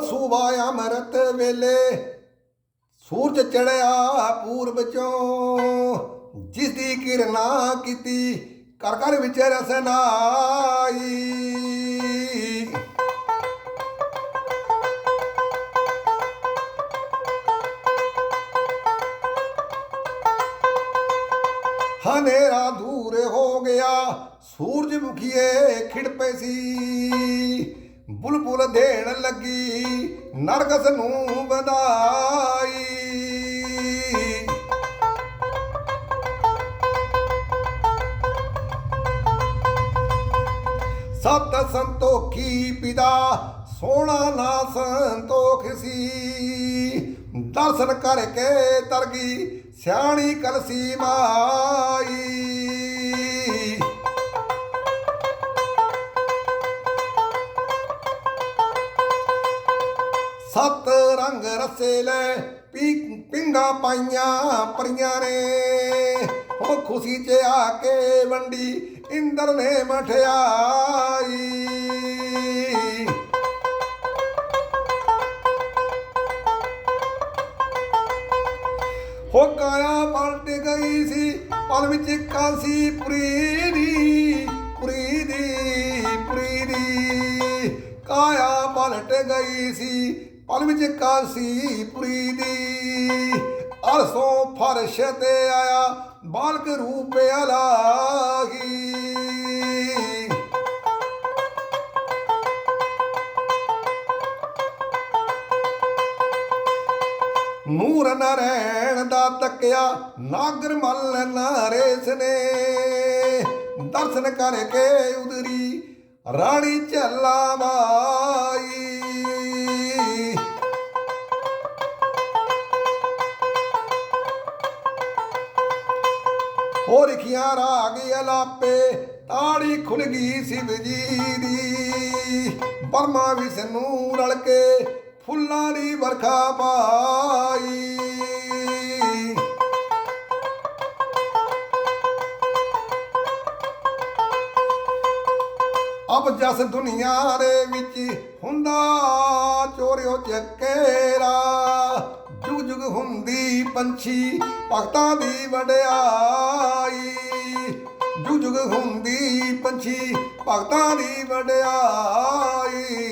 ਸੂਬਾ ਅੰਮ੍ਰਿਤ ਵੇਲੇ। ਸੂਰਜ ਚੜਿਆ ਪੂਰਬ ਚੋਂ। ਜਿਸ ਦੀ ਕਿਰਨਾ ਕੀਤੀ ਕਰ ਕਰ ਵਿੱਚ ਰਸਨਾਈ ਹਨੇਰਾ ਦੂਰ ਹੋ ਗਿਆ ਸੂਰਜ ਮੁਖੀਏ ਖਿੜ ਪਏ ਸੀ। ਬੁਲਬੁਲ ਦੇਣ ਲੱਗੀ, ਨਰਗਸ ਨੂੰ ਵਧਾਈ। ਸਤ ਸੰਤੋਖੀ ਪਿਤਾ, ਸੋਹਣਾ ਨਾ ਸੰਤੋਖ ਸੀ। ਦਰਸ਼ਨ ਕਰਕੇ ਤਰਗੀ, ਸਿਆਣੀ ਕਲਸੀ ਮਾਂ ਸੱਤ ਰੰਗ ਰਸੇ ਲੈ, ਪੀ ਪਿੰਗਾ ਪਾਈਆਂ ਪਰੀਆਂ ਨੇ। ਉਹ ਖੁਸ਼ੀ 'ਚ ਆ ਕੇ ਵੰਡੀ ਇੰਦਰ ਨੇ ਮਠਿਆਈ। ਹੋ ਕਾਇਆ ਪਲਟ ਗਈ ਸੀ, ਪਲ ਵਿੱਚ ਕਾਸੀ ਪੁਰੀ ਦੀ ਪੁਰੀ ਦੀ ਪੁਰੀ ਦੀ ਕਾਇਆ ਪਲਟ ਗਈ ਸੀ ਪਲ ਵਿੱਚ ਕਾਸੀ ਪੁਰੀ ਦੀ ਅਰਸੋਂ ਫਰਸ਼ ਤੇ ਆਇਆ ਬਾਲਕ ਰੂਪ ਅਲਾਹੀ। ਨੂਰ ਨਰੈਣ ਦਾ ਤੱਕਿਆ ਨਾਗਰ ਮੱਲ ਨਰੇਸ ਨੇ ਦਰਸ਼ਨ ਕਰਕੇ ਉਦਰੀ ਰਾਣੀ ਝੱਲਾ ਮਾਈ ਹੋਰ ਖਿਆ ਰਾਗ ਅਲਾਪੇ, ਤਾੜੀ ਖੁੱਲ ਗਈ ਸਿਵ ਜੀ ਦੀ। ਬਰਮਾ ਵਿਸ਼ਨੂੰ ਰਲ ਕੇ ਫੁੱਲਾਂ ਦੀ ਵਰਖਾ ਪਾਈ। ਅਬ ਜਸ ਦੁਨੀਆ ਦੇ ਵਿੱਚ ਹੁੰਦਾ, ਚੋਰਿਓ ਚੱਕੇਰਾ। ਜੁਗ ਪੰਛੀ ਭਗਤਾਂ ਦੀ ਵਡਿਆਈ। ਜੁਗ ਜੁਗ ਹੁੰਦੀ ਪੰਛੀ ਭਗਤਾਂ ਦੀ ਵਡਿਆਈ।